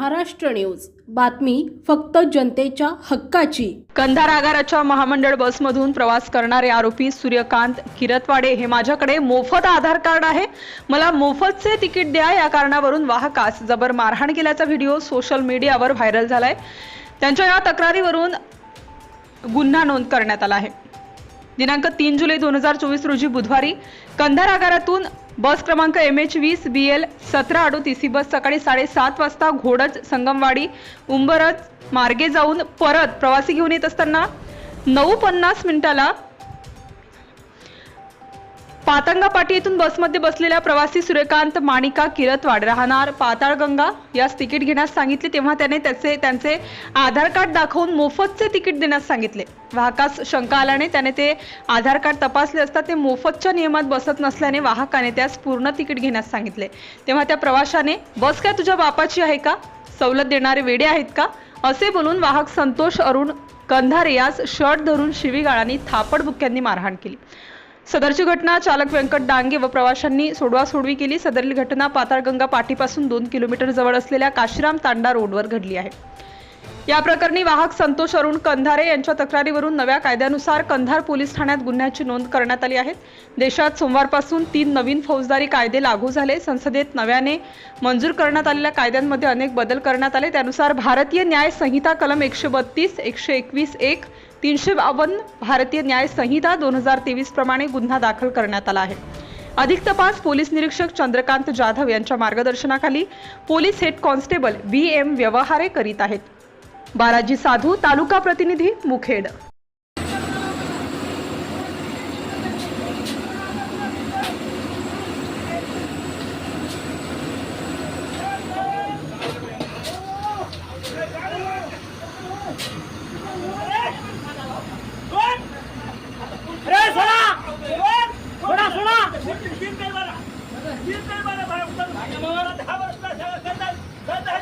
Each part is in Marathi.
महाराष्ट्र न्यूज. बातमी फक्त जनतेच्या हक्काची. कंधार आगाराच्या महामंडळ बसमधून प्रवास करणारे आरोपी सूर्यकांत किरतवाडे हे माझ्याकडे मोफत आधार कार्ड आहे. मला मोफतचे तिकीट द्या या कारणावरून वाहकास जबर मारहाण केल्याचा व्हिडिओ सोशल मीडियावर व्हायरल झालाय. त्यांच्या या तक्रारीवरून गुन्हा नोंद करण्यात आला आहे. दिनांक तीन जुलै दोन हजार चोवीस रोजी बुधवारी कंधार आगारातून बस क्रमांक एम एच वीस बी एल सतरा अडोतीस. ही बस सकाळी साडेसात वाजता घोडज संगमवाडी उंबरज मार्गे जाऊन परत प्रवासी घेऊन येत असताना नऊ पन्नास मिनिटाला पातंगापाटी येथून बसमध्ये बसलेल्या प्रवासी सूर्यकांत माणिका किरतवाड राहणार. पाताळगंगा यास तिकीट घेण्यास सांगितले तेव्हा त्याने त्याचे त्यांचे आधार कार्ड दाखवून मोफतचे तिकीट देण्यास सांगितले. वाहकास शंका आल्याने त्याने ते आधार कार्ड तपासले असता ते मोफतच्या नियमात बसत नसल्याने वाहकाने त्यास पूर्ण तिकीट घेण्यास सांगितले. तेव्हा त्या प्रवाशाने बस काय तुझ्या बापाची आहे का? सवलत देणारे वेडे आहेत का? असे बोलून वाहक संतोष अरुण कंधारे यास शर्ट धरून शिवीगाळांनी थापडबुक्यांनी मारहाण केली. सदरची घटना चालक व्यंकट डांगे व प्रवाशांनी सोडवासोडवी केली. सदरील घटना पाताळगंगा पाटीपासून दोन किलोमीटर जवळ असलेल्या काशीराम तांडा रोडवर घडली आहे. या प्रकरणी वाहक संतोष अरुण कंधारे यांच्या तक्रारीवरून नव्या कायद्यानुसार कंधार पोलीस ठाण्यात गुन्ह्याची नोंद करण्यात आली आहे. देशात सोमवारपासून तीन नवीन फौजदारी कायदे लागू झाले. संसदेत नव्याने मंजूर करण्यात आलेल्या कायद्यांमध्ये अनेक बदल करण्यात आले. त्यानुसार भारतीय न्याय संहिता कलम एकशे बत्तीस एकशे एकवीस एक तीनशे बावन्न भारतीय न्याय संहिता दोन हजार तेवीस प्रमाणे गुन्हा दाखल करण्यात आला आहे. अधिक तपास पोलीस निरीक्षक चंद्रकांत जाधव यांच्या मार्गदर्शनाखाली police head constable V M Vyavahare करीत आहेत. बालाजी साधू तालुका प्रतिनिधी मुखेड.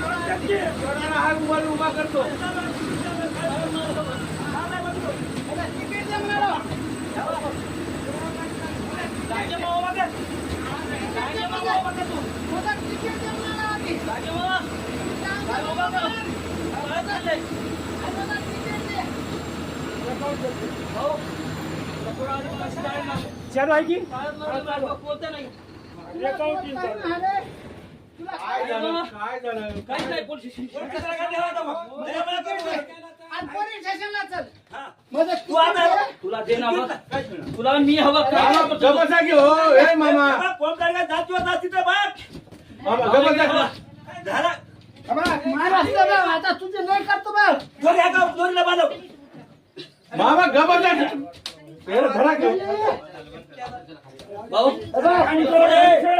मला मारतो हा तू मला तिकीट दे मला तिकीट दे तिकीट दे ना पोलीस स्टेशन मला तिकीट दे पोलीस स्टेशन कोणी आदमी आहे मला अरे माहिती उभा करतो तिकीट दे मला मला तिकीट दे मला आधी मला तिकीट दे चालू आहे की काय झालं काय आज पोलीस स्टेशनला चल माझं तू आता तिकीट दे. तुला दे ना बघ तुला मी हवं काय गबसा की हो ए मामा कोण काय जातीवर जाती तर बघ मामा गबसा झाला बघ, महाराष्ट्र बघ, आता तुझे नाही करतो बघ दोरी हा गाव दोरीला बांधव मामा गबसा एवढं धरा की भाऊ आणि सोड, सोड.